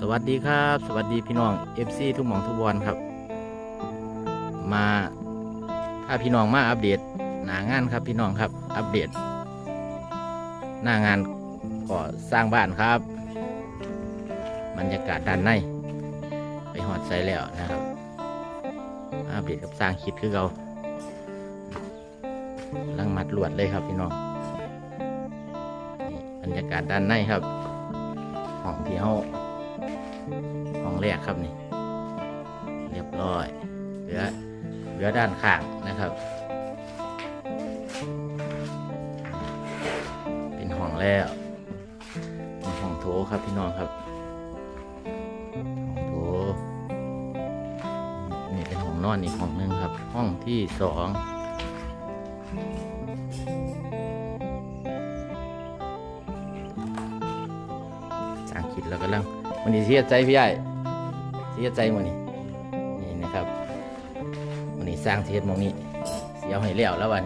สวัสดีครับ สวัสดีพี่น้อง FC ทุกหมองทุกบอลครับ มาถ้าพี่น้องมาอัปเดตหนางานครับพี่น้องครับ อัปเดต หน้างานก่อสร้างบ้านครับบรรยากาศด้านใน ไปหอดใส่แล้วนะครับ อัปเดตกับสร้างคิดคือเราลังมัดลวดเลยครับพี่น้องบรรยากาศด้านในครับห้องที่เขา องแรกครับนี่ เรียบร้อย เหลือเหลือด้านข้างนะครับ เป็นห้องแล้วเป็นห้องโถครับพี่น้องครับห้องโถนี่เป็นห้องนอนอีกห้องหนึงครับ ห้องที่สองสร้างคิดแล้วก็ลังวันนี้เสียใจพี่ใหญ่ เสียใจวันนี้นี่นะครับวันนี้สร้างเทศมองนี้เสียให้แล้วแล้ววัน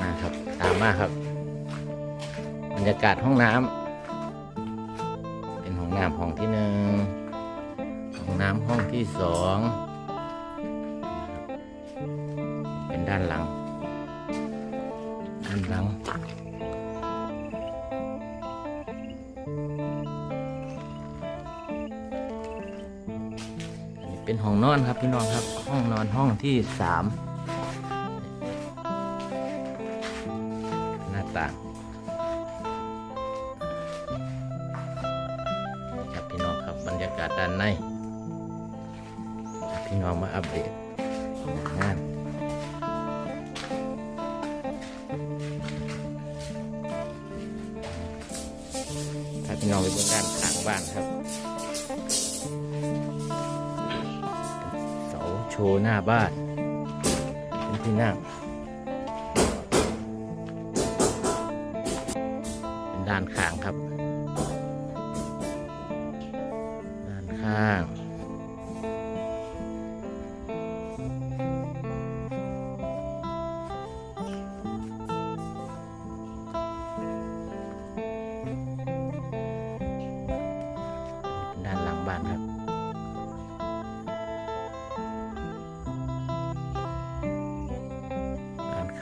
มาครับตามมาครับบรรยากาศห้องน้ำเป็นห้องน้ำห้องที่หนึ่งห้องน้ำห้องที่สองเป็นด้านหลังด้านหลัง เป็นห้องนอนครับพี่น้องครับ ห้องนอนห้องที่สามหน้าต่างครับพี่น้องครับบรรยากาศด้านในพี่น้องมาอัปเดตงานถ้าพี่น้องไปบนด้านข้างบ้านครับ โชว์หน้าบ้าน เป็นที่นั่ง เป็นด้านข้างครับ ด้านข้าง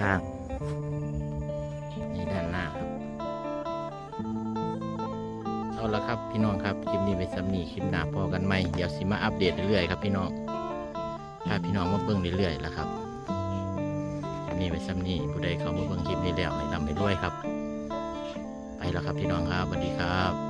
ข้าง นี่ด้านหน้าครับ เอาละครับพี่น้องครับ คลิปนี้ไปสำนีคลิปหน้าพอกันไหมเดี๋ยวสิมาอัปเดตเรื่อยๆครับพี่น้องพาพี่น้องมาเบิ่งเรื่อยๆแล้วครับคลิปนี้ไปสำนีผู้ใดเขามาเบิ่งคลิปนี้แล้วให้ลำไปด้วยครับ ไปแล้วครับพี่น้องครับสวัสดีครับ